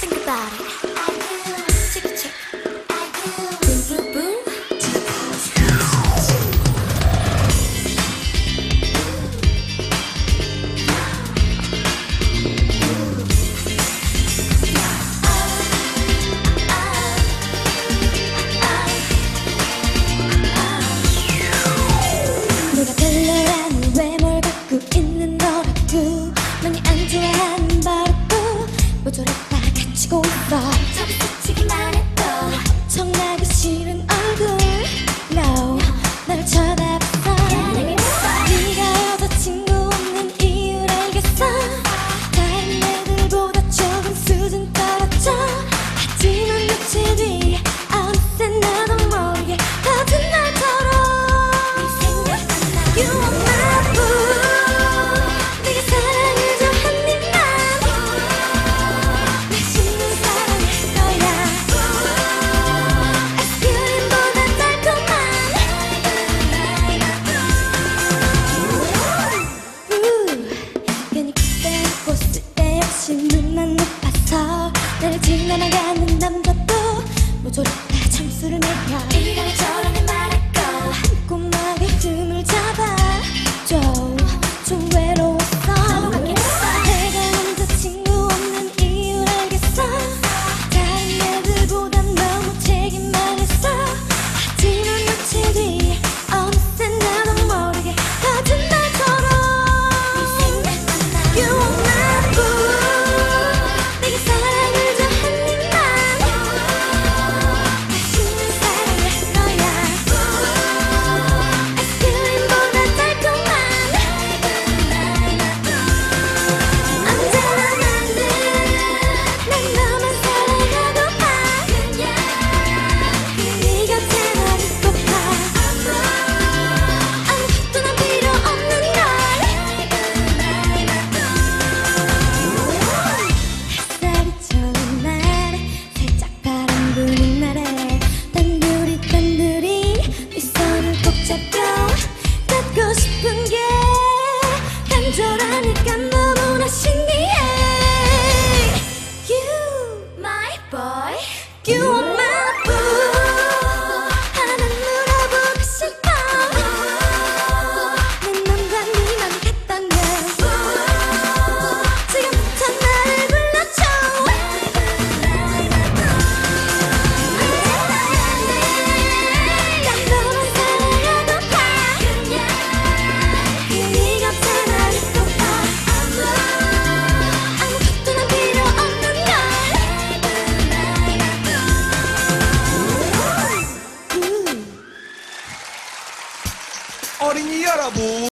think about it. 지나가는 남자도 모조리 다 점수를 매겨. 이간이 저런 말할 거 꿈만 어린이 여러분.